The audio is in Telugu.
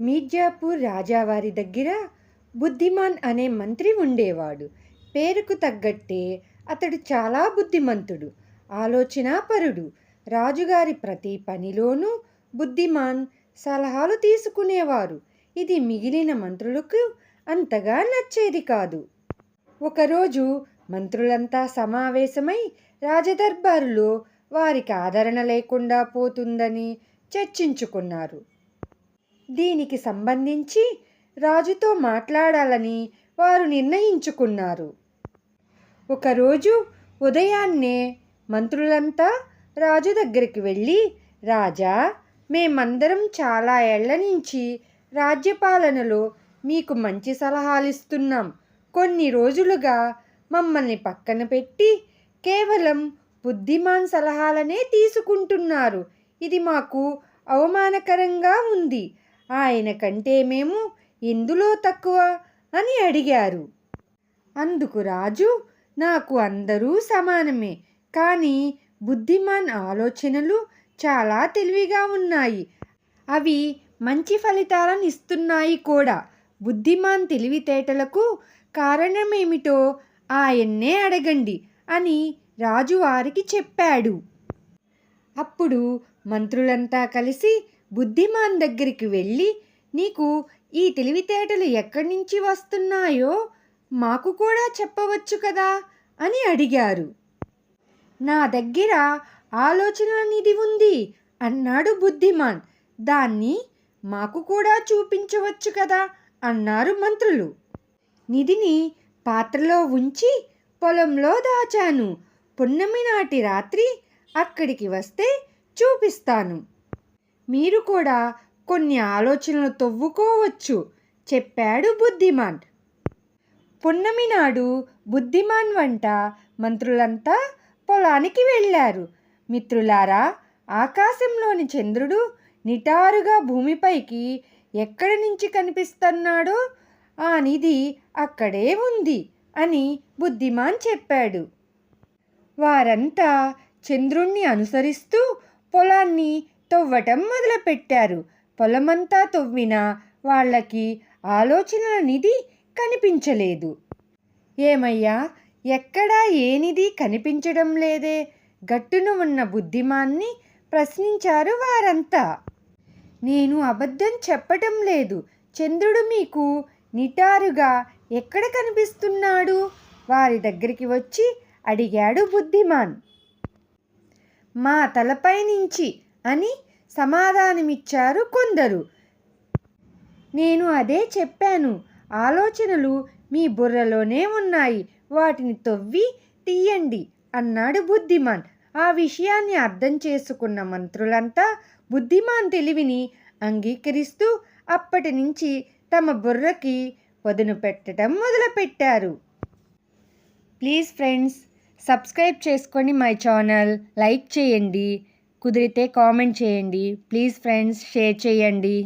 మీర్జాపూర్ రాజావారి దగ్గర బుద్ధిమాన్ అనే మంత్రి ఉండేవాడు. పేరుకు తగ్గట్టే అతడు చాలా బుద్ధిమంతుడు ఆలోచనాపరుడు. రాజుగారి ప్రతి పనిలోనూ బుద్ధిమాన్ సలహాలు తీసుకునేవారు. ఇది మిగిలిన మంత్రులకు అంతగా నచ్చేది కాదు. ఒకరోజు మంత్రులంతా సమావేశమై రాజదర్బారులో వారికి ఆదరణ లేకుండా పోతుందని చర్చించుకున్నారు. దీనికి సంబంధించి రాజుతో మాట్లాడాలని వారు నిర్ణయించుకున్నారు. ఒకరోజు ఉదయాన్నే మంత్రులంతా రాజు దగ్గరికి వెళ్ళి రాజా మేమందరం చాలా ఏళ్ళ నుంచి రాజ్యపాలనలో మీకు మంచి సలహాలు ఇస్తున్నాం కొన్ని రోజులుగా మమ్మల్ని పక్కన పెట్టి కేవలం బుద్ధిమాన్ సలహాలనే తీసుకుంటున్నారు. ఇది మాకు అవమానకరంగా ఉంది. ఆయన కంటే మేము ఎందులో తక్కువ అని అడిగారు. అందుకు రాజు నాకు అందరూ సమానమే కానీ బుద్ధిమాన్ ఆలోచనలు చాలా తెలివిగా ఉన్నాయి. అవి మంచి ఫలితాలను ఇస్తున్నాయి కూడా. బుద్ధిమాన్ తెలివితేటలకు కారణమేమిటో ఆయన్నే అడగండి అని రాజు వారికి చెప్పాడు. అప్పుడు మంత్రులంతా కలిసి బుద్ధిమాన్ దగ్గరికి వెళ్ళి నీకు ఈ తెలివితేటలు ఎక్కడి నుంచి వస్తున్నాయో మాకు కూడా చెప్పవచ్చు కదా అని అడిగారు. నా దగ్గర ఆలోచన నిధి ఉంది అన్నాడు బుద్ధిమాన్. దాన్ని మాకు కూడా చూపించవచ్చు కదా అన్నారు మంత్రులు. నిధిని పాత్రలో ఉంచి పొలంలో దాచాను. పున్నమి నాటి రాత్రి అక్కడికి వస్తే చూపిస్తాను. మీరు కూడా కొన్ని ఆలోచనలు తవ్వుకోవచ్చు చెప్పాడు బుద్ధిమాన్. పున్నమి నాడు బుద్ధిమాన్ వంట మంత్రులంతా పొలానికి వెళ్ళారు. మిత్రులారా ఆకాశంలోని చంద్రుడు నిటారుగా భూమిపైకి ఎక్కడి నుంచి కనిపిస్తున్నాడో ఆ నిధి అక్కడే ఉంది అని బుద్ధిమాన్ చెప్పాడు. వారంతా చంద్రుణ్ణి అనుసరిస్తూ పొలాన్ని తవ్వటం మొదలుపెట్టారు. పొలమంతా తవ్వినా వాళ్ళకి ఆలోచనల నిధి కనిపించలేదు. ఏమయ్యా ఎక్కడా ఏ నిధి కనిపించడం లేదే? గట్టున ఉన్న బుద్ధిమాన్ని ప్రశ్నించారు వారంతా. నేను అబద్ధం చెప్పటం లేదు. చంద్రుడు మీకు నిటారుగా ఎక్కడ కనిపిస్తున్నాడు? వారి దగ్గరికి వచ్చి అడిగాడు బుద్ధిమాన్. మా తలపై నుంచి అని సమాధానమిచ్చారు కొందరు. నేను అదే చెప్పాను. ఆలోచనలు మీ బుర్రలోనే ఉన్నాయి. వాటిని తొవ్వి తీయండి అన్నాడు బుద్ధిమాన్. ఆ విషయాన్ని అర్థం చేసుకున్న మంత్రులంతా బుద్ధిమాన్ తెలివిని అంగీకరిస్తూ అప్పటి నుంచి తమ బుర్రకి వదును పెట్టడం మొదలుపెట్టారు. ప్లీజ్ ఫ్రెండ్స్ సబ్స్క్రైబ్ చేసుకొని మై ఛానల్ లైక్ చేయండి. కుదిరితే కామెంట్ చేయండి. ప్లీజ్ ఫ్రెండ్స్ షేర్ చేయండి.